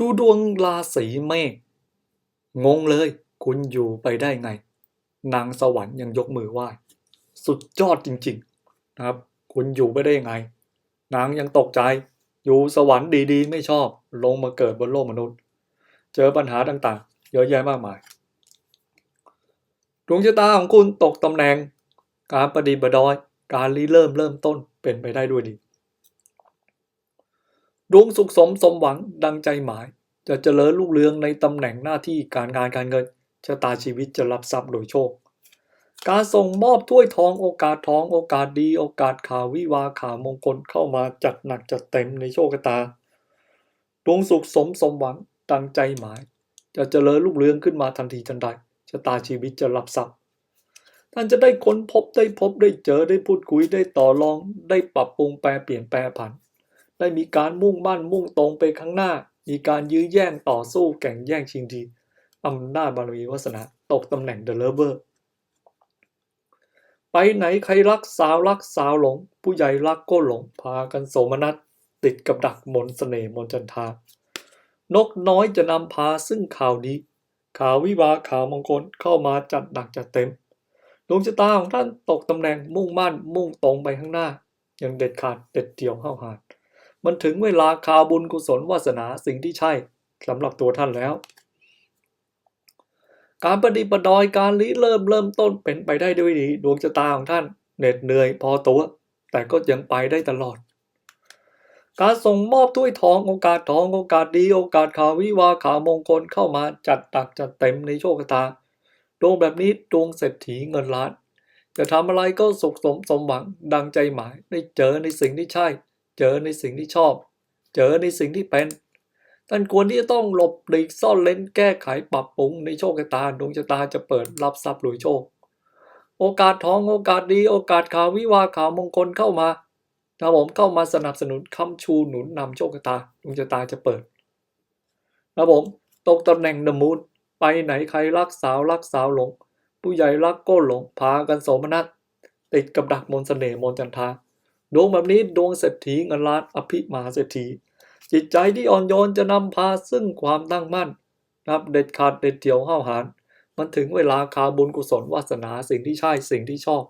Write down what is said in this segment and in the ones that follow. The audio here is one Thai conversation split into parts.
ดูดวงราศีเมษงงเลย คุณอยู่ไปได้ไง นางสวรรค์ยังยกมือไหว้ สุดยอดจริง ๆ นะครับ คุณอยู่ไปได้ยังไง นางยังตกใจ อยู่สวรรค์ดีๆ ไม่ชอบ ลงมาเกิดบนโลกมนุษย์ เจอปัญหาต่างๆ เยอะแยะมากมาย ดวงชะตาของคุณตกตำแหน่ง การประดิประดอย การริเริ่มเริ่มต้นเป็นไปได้ด้วยดี ดวงสุขสมสมหวังดังใจหมาย จะเจริญรุ่งเรืองในตำแหน่งหน้าที่การงานการเงินชะตาชีวิตจะรับทรัพย์โดยโชค การส่งมอบถ้วยทองโอกาสทองโอกาสดี โอกาสข่าววิวาข่าวมงคลเข้ามาจัดหนักจัดเต็มในโชคชะตา ดวงสุขสมสมหวังดังใจหมาย จะเจริญรุ่งเรืองขึ้นมาทันทีทันใดชะตาชีวิตจะรับทรัพย์ท่านจะได้ค้นพบได้พบได้เจอได้พูดคุยได้ต่อรองได้ปรับปรุงแปลเปลี่ยนแปลผัน ได้มีการมุ่งมั่นมุ่งตรงไปข้างหน้า มีการยื้อแย่งต่อสู้แข่งแย่งชิงดีอำนาจบารมีวาสนาตกตำแหน่งเดอะเลเวอร์ ไปไหนใครรักสาวรักสาวหลง ผู้ใหญ่รักก็หลงพากันโสมนัสติดกับดักมนต์เสน่ห์มนจันทานกน้อยจะนำพาซึ่งข่าวดีข่าววิวาข่าวมงคลเข้ามาจัดหนักจัดเต็มดวงชะตาของท่านตกตำแหน่งมุ่งมั่นมุ่งตรงไปข้างหน้า ยังเด็ดขาดเด็ดเดี่ยวห้าวหาญ มันถึงเวลาข่าวบุญกุศลวาสนาสิ่งที่ใช่สำหรับตัวท่านแล้ว การประดิประดอยการริเริ่มเริ่มต้นเป็นไปได้ด้วยดี ดวงชะตาของท่านเหน็ดเหนื่อยพอตัว แต่ก็ยังไปได้ตลอด การส่งมอบถ้วยทองโอกาสทองโอกาสดีโอกาสข่าววิวาข่าวมงคลเข้ามาจัดตักจัดเต็มในโชคชะตาดวงแบบนี้ดวงเศรษฐีเงินล้าน จะทำอะไรก็สุขสมสมหวังดังใจหมายได้เจอในสิ่งที่ใช่ เจอในสิ่งที่ชอบ เจอในสิ่งที่เป็น ท่านควรที่จะต้องหลบหลีกซ่อนเล้นแก้ไขปรับปรุงในโชคชะตาดวงชะตาจะเปิดรับทรัพย์รวยโชค โอกาสทองโอกาสดี โอกาสข่าววิวาข่าวมงคลเข้ามาถ้าผมเข้ามาสนับสนุนคำชูหนุนนำโชคชะตาดวงชะตาจะเปิดนะผมตกตำแหน่งเดมูนไปไหนใครรักสาวรักสาวหลง ผู้ใหญ่รักก็หลงพากันโสมนัสติดกับดักมนต์เสน่ห์มนต์จันทา ดวงแบบนี้ดวงเศรษฐีเงินล้านอภิมหาเศรษฐี จิตใจที่อ่อนโยนจะนำพาซึ่งความตั้งมั่นนับเด็ดขาดเด็ดเดี่ยวห้าวหาญมันถึงเวลาคาบุญกุศลวาสนาสิ่งที่ใช่สิ่งที่ชอบ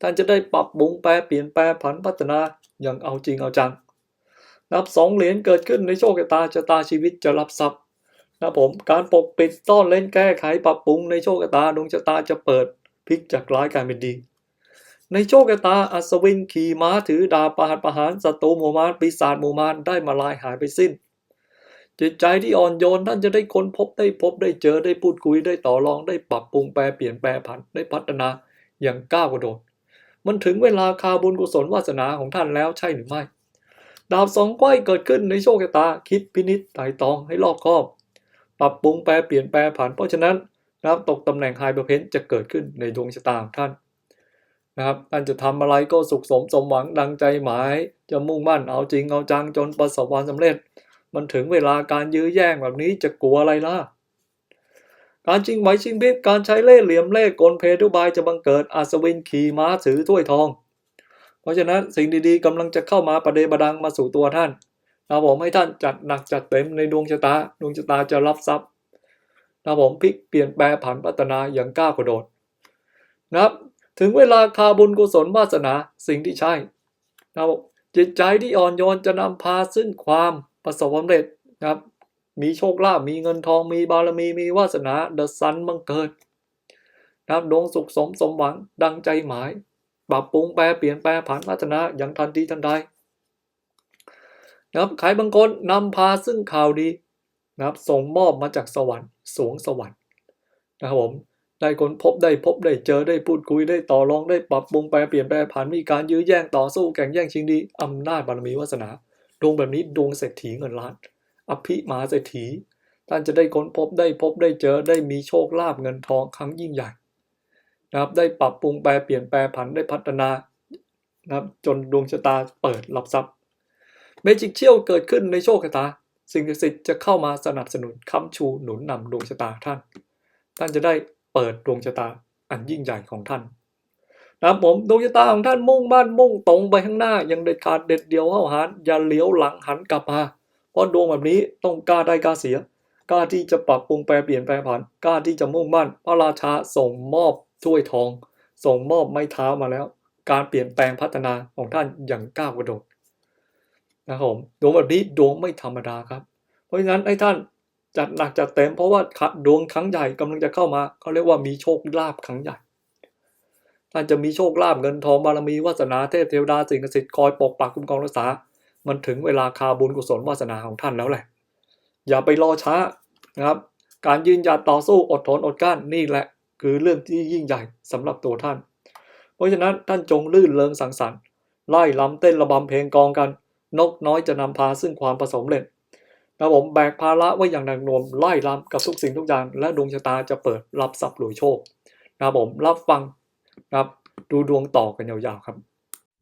ท่านจะได้ปรับปรุงแปลเปลี่ยนแปลผันพัฒนาอย่างเอาจริงเอาจัง นับสองเหรียญเกิดขึ้นในโชคชะตาชะตาชีวิตจะรับทรัพย์นะผมการปกปิดซ่อนเล่นแก้ไขปรับปรุงในโชคชะตาดวงชะตาจะเปิดพลิกจากร้ายกลายเป็นดี ในโชคชะตาอัศวินขี่ม้าถือดาบประหัตประหารศัตรูหมู่มารปีศาจหมู่มารได้มาลายหายไปสิ้น จิตใจที่อ่อนโยนท่านจะได้ค้นพบได้พบได้เจอได้พูดคุยได้ต่อรองได้ปรับปรุงแปลเปลี่ยนแปลผันได้พัฒนาอย่างก้าวกระโดด มันถึงเวลาคาบุญกุศลวาสนาของท่านแล้วใช่หรือไม่ ดาบสองก้อยเกิดขึ้นในโชคชะตาคิดพินิษไต่ตองให้รอบคอบ ปรับปรุงแปลเปลี่ยนแปลผันเพราะฉะนั้นนะครับตกตำแหน่งไฮเปอร์เพนจะเกิดขึ้นในดวงชะตาของท่าน นะครับท่านจะทำอะไรก็สุขสมสมหวังดังใจหมาย จะมุ่งมั่นเอาจริงเอาจังจนประสบความสำเร็จ มันถึงเวลาการยื้อแย่งแบบนี้จะกลัวอะไรล่ะ การชิงไหวชิงพริบการใช้เล่ห์เหลี่ยมเล่ห์กลเพทุบายจะบังเกิดอัศวินขี่ม้าถือถ้วยทอง เพราะฉะนั้นสิ่งดีๆกำลังจะเข้ามาประเดประดังมาสู่ตัวท่านนะผมให้ท่านจัดหนักจัดเต็มในดวงชะตาดวงชะตาจะรับทรัพย์นะผมพลิกเปลี่ยนแปลผันพัฒนาอย่างก้าวกระโดดนะครับ ถึงเวลาคาบุญกุศลวาสนาสิ่งที่ใช่นะครับจิตใจที่อ่อนโยนจะนำพาซึ่งความประสบความสำเร็จนะครับ มีโชคลาภมีเงินทองมีบารมีมีวาสนาเดอะซันบังเกิดนะครับดวงสุขสมสมหวังดังใจหมายปรับปรุงแปลเปลี่ยนแปลผันพัฒนาอย่างทันทีทันใดนะครับใครบางคนนำพาซึ่งข่าวดีนะครับส่งมอบมาจากสวรรค์สวงสวรรค์นะครับผม ได้ค้นพบได้พบได้เจอได้พูดคุยได้ต่อรองได้ปรับปรุงแปลเปลี่ยนแปลผันมีการยื้อแย่งต่อสู้แข่งแย่งชิงดีอำนาจบารมีวาสนาดวงแบบนี้ดวงเศรษฐีเงินล้าน อภิมาเศรษฐี ท่านจะได้ค้นพบได้พบได้เจอได้มีโชคลาภเงินทองครั้งยิ่งใหญ่นะครับได้ปรับปรุงแปลเปลี่ยนแปลผันได้พัฒนานะครับจนดวงชะตาเปิดรับทรัพย์เมจิกเชี่ยวเกิดขึ้นในโชคชะตา สิ่งศักดิ์สิทธิ์จะเข้ามาสนับสนุนค้ำชูหนุนนำดวงชะตาท่าน ท่านจะได้ เปิดดวงชะตาอันยิ่งใหญ่ของท่านนะครับผมดวงชะตาของท่านมุ่งมั่นมุ่งตรงไปข้างหน้าอย่างเด็ดขาดเด็ดเดียวเข้าหานอย่าเลี้ยวหลังหันกลับมาเพราะดวงแบบนี้ต้องกล้าได้กล้าเสียกล้าที่จะปรับปรุงแปลเปลี่ยนแปลผันกล้าที่จะมุ่งมั่น พระราชาส่งมอบถ้วยทอง ส่งมอบไม้เท้ามาแล้ว การเปลี่ยนแปลงพัฒนาของท่านอย่างก้าวกระโดดนะครับผมดวงแบบนี้ดวงไม่ธรรมดาครับ เพราะฉะนั้นให้ท่าน จัดหนักจัดเต็มเพราะว่าดวงครั้งใหญ่กำลังจะเข้ามาเขาเรียกว่ามีโชคลาภครั้งใหญ่ท่านจะมีโชคลาภเงินทองบารมีวาสนาเทพเทวดาสิ่งศักดิ์สิทธิ์คอยปกปักคุ้มครองรักษา มันถึงเวลาคาบุญกุศลวาสนาของท่านแล้วแหละ อย่าไปรอช้านะครับ การยืนหยัดต่อสู้อดทนอดกลั้นนี่แหละ คือเรื่องที่ยิ่งใหญ่สำหรับตัวท่าน เพราะฉะนั้นท่านจงลื่นเริงสังสรรค์ไล่ลำเต้นระบำเพลงกองกัน นกน้อยจะนำพาซึ่งความประสมเร็จ นะผมแบกภาระไว้อย่างหนักหน่วงไล่ลำกับทุกสิ่งทุกอย่าง และดวงชะตาจะเปิดรับทรัพย์หลุยโชคนะผมรับฟังนะครับดูดวงต่อกันยาวๆครับ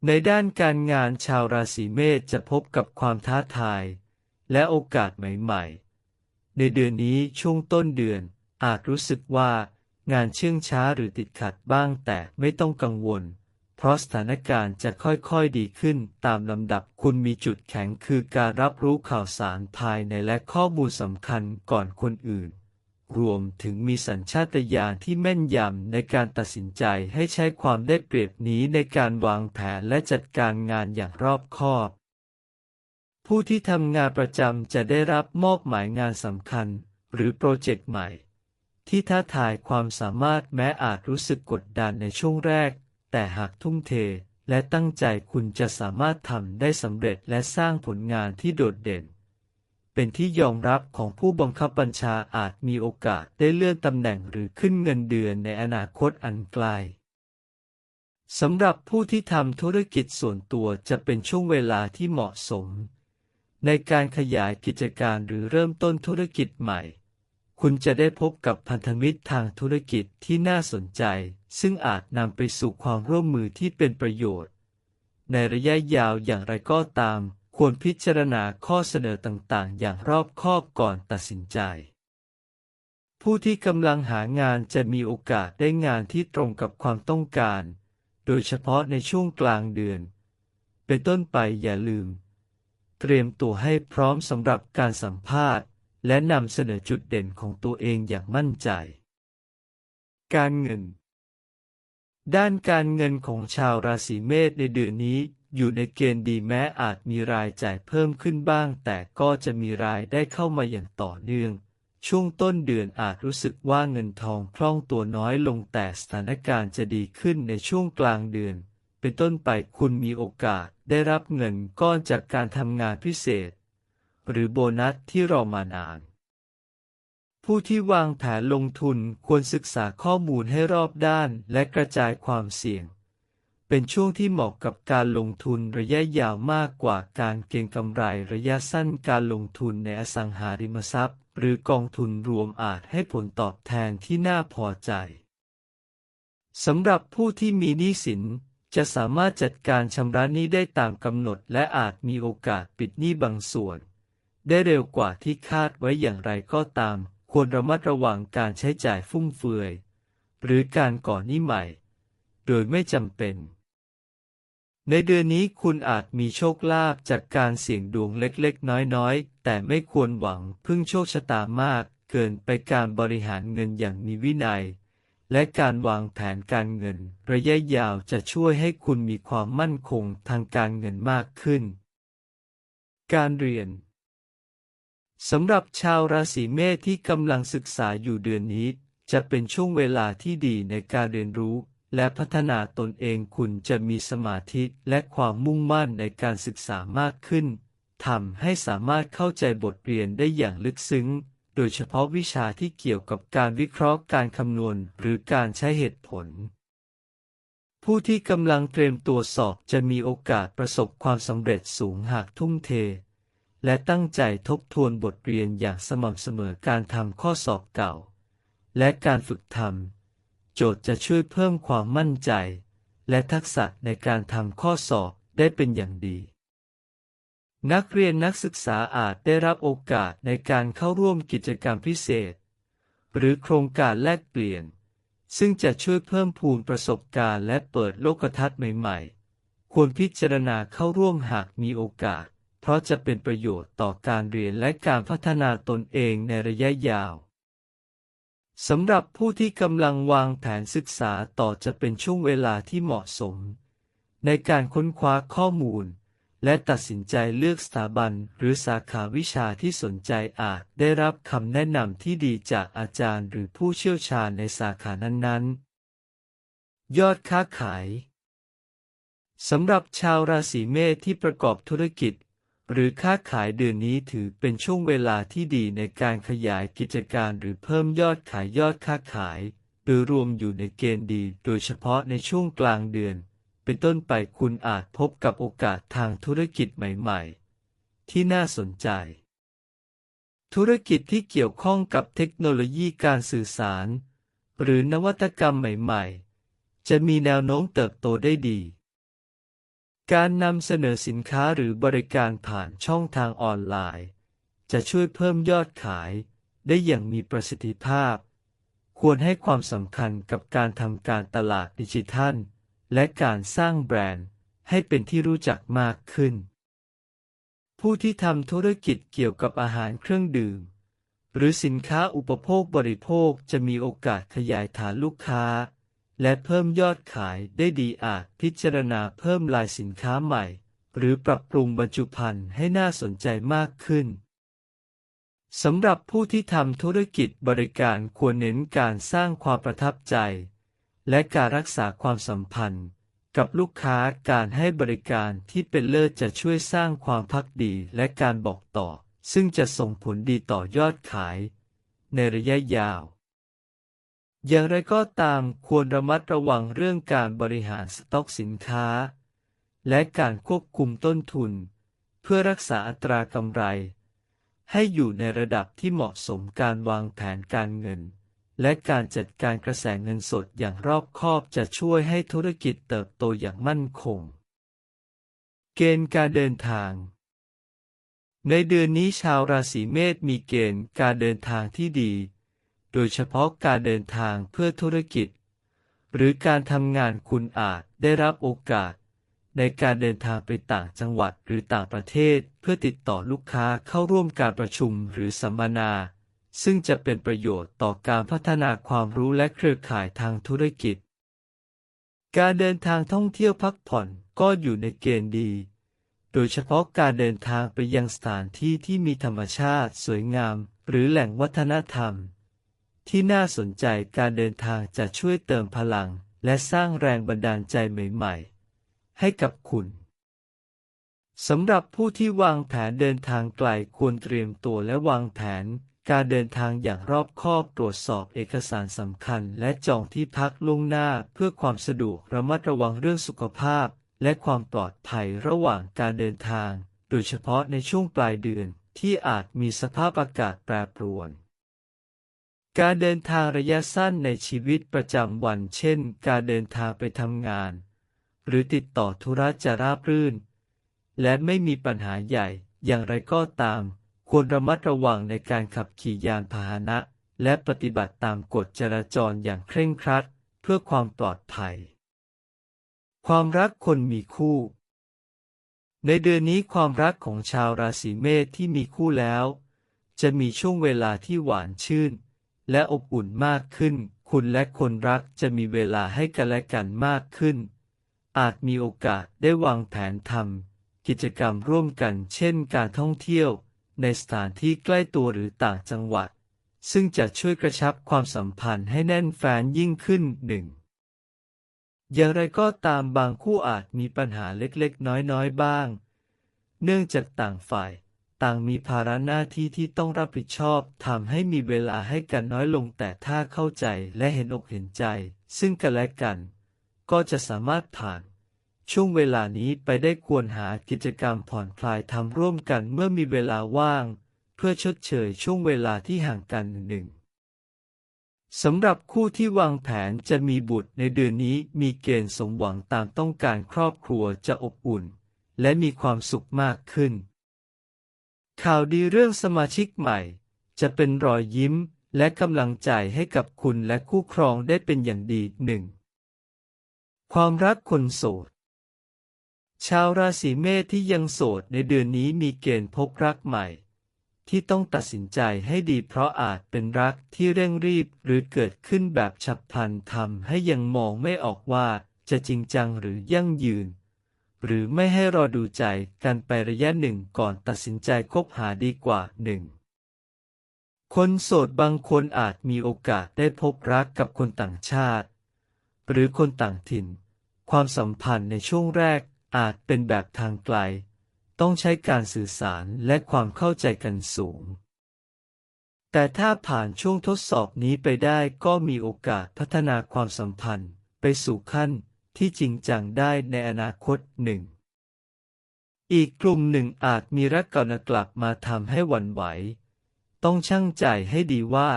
ในด้านการงานชาวราศีเมษจะพบกับความท้าทาย และโอกาสใหม่ๆ ในเดือนนี้ช่วงต้นเดือนอาจรู้สึกว่างานเชื่องช้าหรือติดขัดบ้างแต่ไม่ต้องกังวล ราะสถานการณ์จะค่อยๆดีขึ้นตามลำดับคุณมีจุดแข็งคือการรับรู้ข่าวสารภายในและข้อมูลสำคัญก่อนคนอื่น รวมถึงมีสัญชาตญาณที่แม่นยำในการตัดสินใจให้ใช้ความได้เปรียบนี้ในการวางแผนและจัดการงานอย่างรอบคอบ ผู้ที่ทำงานประจำจะได้รับมอบหมายงานสำคัญ หรือโปรเจกต์ใหม่ที่ท้าทายความสามารถแม้อาจรู้สึกกดดันในช่วงแรก แต่หากทุ่มเทและตั้งใจคุณจะสามารถทำได้สำเร็จและสร้างผลงานที่โดดเด่น เป็นที่ยอมรับของผู้บังคับบัญชาอาจมีโอกาสได้เลื่อนตำแหน่งหรือขึ้นเงินเดือนในอนาคตอันไกลสำหรับผู้ที่ทำธุรกิจส่วนตัวจะเป็นช่วงเวลาที่เหมาะสม ในการขยายกิจการหรือเริ่มต้นธุรกิจใหม่ คุณจะได้พบกับพันธมิตรทางธุรกิจที่น่าสนใจ ซึ่งอาจนำไปสู่ความร่วมมือที่เป็นประโยชน์ ในระยะยาวอย่างไรก็ตาม ควรพิจารณาข้อเสนอต่างๆ อย่างรอบคอบก่อนตัดสินใจ ผู้ที่กำลังหางานจะมีโอกาสได้งานที่ตรงกับความต้องการ โดยเฉพาะในช่วงกลางเดือน เป็นต้นไปอย่าลืม เตรียมตัวให้พร้อมสำหรับการสัมภาษณ์ และนำเสนอจุดเด่นของตัวเองอย่างมั่นใจ การเงิน ด้านการเงินของชาวราศีเมษในเดือนนี้อยู่ในเกณฑ์ดีแม้อาจมีรายจ่ายเพิ่มขึ้นบ้าง แต่ก็จะมีรายได้เข้ามาอย่างต่อเนื่อง ช่วงต้นเดือนอาจรู้สึกว่าเงินทองคล่องตัวน้อยลงแต่สถานการณ์จะดีขึ้นในช่วงกลางเดือน เป็นต้นไปคุณมีโอกาสได้รับเงินก้อนจากการทำงานพิเศษ หรือโบนัสที่รอมานาน ผู้ที่วางแผนลงทุนควรศึกษาข้อมูลให้รอบด้านและกระจายความเสี่ยง เป็นช่วงที่เหมาะกับการลงทุนระยะยาวมากกว่าการเก็งกำไรระยะสั้นการลงทุนในอสังหาริมทรัพย์ หรือกองทุนรวมอาจให้ผลตอบแทนที่น่าพอใจสำหรับผู้ที่มีหนี้สินจะสามารถจัดการชำระหนี้ได้ตามกำหนดและอาจมีโอกาสปิดหนี้บางส่วน ได้เร็วกว่าที่คาดไว้อย่างไรก็ตาม ควรระมัดระวังการใช้จ่ายฟุ่มเฟือย หรือการก่อหนี้ใหม่ โดยไม่จำเป็น ในเดือนนี้คุณอาจมีโชคลาภจากการเสี่ยงดวงเล็กๆ น้อยๆ แต่ไม่ควรหวังพึ่งโชคชะตามาก เกินไปการบริหารเงินอย่างมีวินัย และการวางแผนการเงิน ระยะยาวจะช่วยให้คุณมีความมั่นคงทางการเงินมากขึ้น การเรียน สำหรับชาวราศีเมษที่กำลังศึกษาอยู่เดือนนี้ จะเป็นช่วงเวลาที่ดีในการเรียนรู้ และพัฒนาตนเองคุณจะมีสมาธิและความมุ่งมั่นในการศึกษามากขึ้นทำให้สามารถเข้าใจบทเรียนได้อย่างลึกซึ้ง โดยเฉพาะวิชาที่เกี่ยวกับการวิเคราะห์การคำนวณหรือการใช้เหตุผล ผู้ที่กำลังเตรียมตัวสอบจะมีโอกาสประสบความสำเร็จสูงหากทุ่มเท และตั้งใจทบทวนบทเรียนอย่างสม่ำเสมอการทำข้อสอบเก่า และการฝึกทำโจทย์จะช่วยเพิ่มความมั่นใจ และทักษะในการทำข้อสอบได้เป็นอย่างดี นักเรียนนักศึกษาอาจได้รับโอกาสในการเข้าร่วมกิจกรรมพิเศษ หรือโครงการแลกเปลี่ยน ซึ่งจะช่วยเพิ่มพูนประสบการณ์และเปิดโลกทัศน์ใหม่ ๆ ควรพิจารณาเข้าร่วมหากมีโอกาส เพราะจะเป็นประโยชน์ต่อการเรียนและการพัฒนาตนเองในระยะยาวสำหรับผู้ที่กำลังวางแผนศึกษาต่อจะเป็นช่วงเวลาที่เหมาะสม ในการค้นคว้าข้อมูล และตัดสินใจเลือกสถาบันหรือสาขาวิชาที่สนใจอาจได้รับคำแนะนำที่ดีจากอาจารย์หรือผู้เชี่ยวชาญในสาขานั้นๆ ยอดค้าขายสำหรับชาวราศีเมษที่ประกอบธุรกิจ หรือค้าขายเดือนนี้ถือเป็นช่วงเวลาที่ดีในการขยายกิจการหรือเพิ่มยอดขายยอดค้าขายโดยรวมอยู่ในเกณฑ์ดี โดยเฉพาะในช่วงกลางเดือน เป็นต้นไปคุณอาจพบกับโอกาสทางธุรกิจใหม่ๆ ที่น่าสนใจ ธุรกิจที่เกี่ยวข้องกับเทคโนโลยีการสื่อสาร หรือนวัตกรรมใหม่ๆ จะมีแนวโน้มเติบโตได้ดี การนำเสนอสินค้าหรือบริการผ่านช่องทางออนไลน์ จะช่วยเพิ่มยอดขาย ได้อย่างมีประสิทธิภาพ ควรให้ความสำคัญกับการทำการตลาดดิจิทัล และการสร้างแบรนด์ให้เป็นที่รู้จักมากขึ้น ผู้ที่ทำธุรกิจเกี่ยวกับอาหารเครื่องดื่ม หรือสินค้าอุปโภคบริโภคจะมีโอกาสขยายฐานลูกค้า และเพิ่มยอดขายได้ดีอาจพิจารณาเพิ่มลายสินค้าใหม่ หรือปรับปรุงบรรจุภัณฑ์ให้น่าสนใจมากขึ้นสำหรับผู้ที่ทำธุรกิจบริการควรเน้นการสร้างความประทับใจ และการรักษาความสัมพันธ์ กับลูกค้าการให้บริการที่เป็นเลิศจะช่วยสร้างความพักดีและการบอกต่อ ซึ่งจะส่งผลดีต่อยอดขาย ในระยะยาว อย่างไรก็ตามควรระมัดระวังเรื่องการบริหารสต็อกสินค้า และการควบคุมต้นทุน เพื่อรักษาอัตรากำไร ให้อยู่ในระดับที่เหมาะสมการวางแผนการเงิน และการจัดการกระแสเงินสดอย่างรอบคอบจะช่วยให้ธุรกิจเติบโตอย่างมั่นคง เกณฑ์การเดินทาง ในเดือนนี้ชาวราศีเมษมีเกณฑ์การเดินทางที่ดี โดยเฉพาะการเดินทางเพื่อธุรกิจ หรือการทำงานคุณอาจได้รับโอกาส ในการเดินทางไปต่างจังหวัดหรือต่างประเทศเพื่อติดต่อลูกค้าเข้าร่วมการประชุมหรือสัมมนา ซึ่งจะเป็นประโยชน์ต่อการพัฒนาความรู้และเครือข่ายทางธุรกิจ การเดินทางท่องเที่ยวพักผ่อนก็อยู่ในเกณฑ์ดีโดยเฉพาะการเดินทางไปยังสถานที่ที่มีธรรมชาติสวยงาม หรือแหล่งวัฒนธรรม ที่น่าสนใจการเดินทางจะช่วยเติมพลัง และสร้างแรงบันดาลใจใหม่ๆ ให้กับคุณสำหรับผู้ที่วางแผนเดินทางไกลควรเตรียมตัวและวางแผน การเดินทางอย่างรอบคอบตรวจสอบเอกสารสำคัญ และจองที่พักล่วงหน้าเพื่อความสะดวกระมัดระวังเรื่องสุขภาพ และความปลอดภัยระหว่างการเดินทาง โดยเฉพาะในช่วงปลายเดือนที่อาจมีสภาพอากาศแปรปรวน การเดินทางระยะสั้นในชีวิตประจำวันเช่น การเดินทางไปทำงาน หรือติดต่อธุระจะราบรื่น และไม่มีปัญหาใหญ่ อย่างไรก็ตาม ควรระมัดระวังในการขับขี่ยานพาหนะ และปฏิบัติตามกฎจราจรอย่างเคร่งครัด เพื่อความปลอดภัย ความรักคนมีคู่ ในเดือนนี้ความรักของชาวราศีเมษที่มีคู่แล้ว จะมีช่วงเวลาที่หวานชื่น และอบอุ่นมากขึ้น คุณและคนรักจะมีเวลาให้กันและกันมากขึ้น อาจมีโอกาสได้วางแผนทำกิจกรรมร่วมกันเช่นการท่องเที่ยว ในสถานที่ใกล้ตัวหรือต่างจังหวัด ซึ่งจะช่วยกระชับความสัมพันธ์ให้แน่นแฟนยิ่งขึ้นหนึ่งอย่างไรก็ตามบางคู่อาจมีปัญหาเล็กๆ น้อยๆ บ้าง เนื่องจากต่างฝ่าย ต่างมีภาระหน้าที่ที่ต้องรับผิดชอบทำให้มีเวลาให้กันน้อยลงแต่ถ้าเข้าใจและเห็นอกเห็นใจ ซึ่งกันและกัน ก็จะสามารถผ่าน ช่วงเวลานี้ไปได้ควรหากิจกรรมผ่อนคลายทำร่วมกันเมื่อมีเวลาว่าง เพื่อชดเชยช่วงเวลาที่ห่างกันหนึ่งสำหรับคู่ที่วางแผนจะมีบุตรในเดือนนี้มีเกณฑ์สมหวังตามต้องการครอบครัวจะอบอุ่น และมีความสุขมากขึ้น ข่าวดีเรื่องสมาชิกใหม่ จะเป็นรอยยิ้มและกำลังใจให้กับคุณและคู่ครองได้เป็นอย่างดีหนึ่งความรักคนโสด ชาวราศีเมษที่ยังโสดในเดือนนี้มีเกณฑ์พบรักใหม่ ที่ต้องตัดสินใจให้ดีเพราะอาจเป็นรักที่เร่งรีบหรือเกิดขึ้นแบบฉับพลันทำให้ยังมองไม่ออกว่าจะจริงจังหรือยั่งยืน หรือไม่ให้รอดูใจกันไประยะหนึ่งก่อนตัดสินใจคบหาดีกว่าหนึ่งคนโสดบางคนอาจมีโอกาสได้พบรักกับคนต่างชาติ หรือคนต่างถิ่น ความสัมพันธ์ในช่วงแรกอาจเป็นแบบทางไกล ต้องใช้การสื่อสารและความเข้าใจกันสูง แต่ถ้าผ่านช่วงทดสอบนี้ไปได้ก็มีโอกาสพัฒนาความสัมพันธ์ไปสู่ขั้น ที่จริงจังได้ในอนาคตหนึ่ง อีกกลุ่มหนึ่งอาจมีรักเก่ากลับมาทำให้หวั่นไหว ต้องชั่งใจให้ดีว่า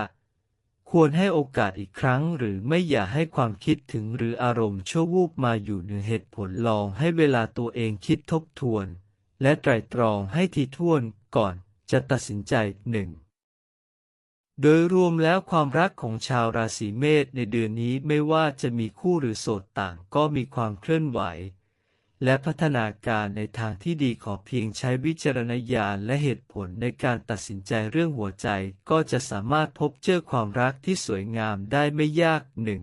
ควรให้โอกาสอีกครั้งหรือไม่อย่าให้ความคิดถึงหรืออารมณ์ชั่ววูบมาอยู่เหนือเหตุผลลองให้เวลาตัวเองคิดทบทวน และไตรตรองให้ทีท่วนก่อนจะตัดสินใจหนึ่ง โดยรวมแล้วความรักของชาวราศีเมษในเดือนนี้ไม่ว่าจะมีคู่หรือโสดต่างก็มีความเคลื่อนไหว และพัฒนาการในทางที่ดีขอเพียงใช้วิจารณญาณและเหตุผลในการตัดสินใจเรื่องหัวใจก็จะสามารถพบเจอความรักที่สวยงามได้ไม่ยากหนึ่ง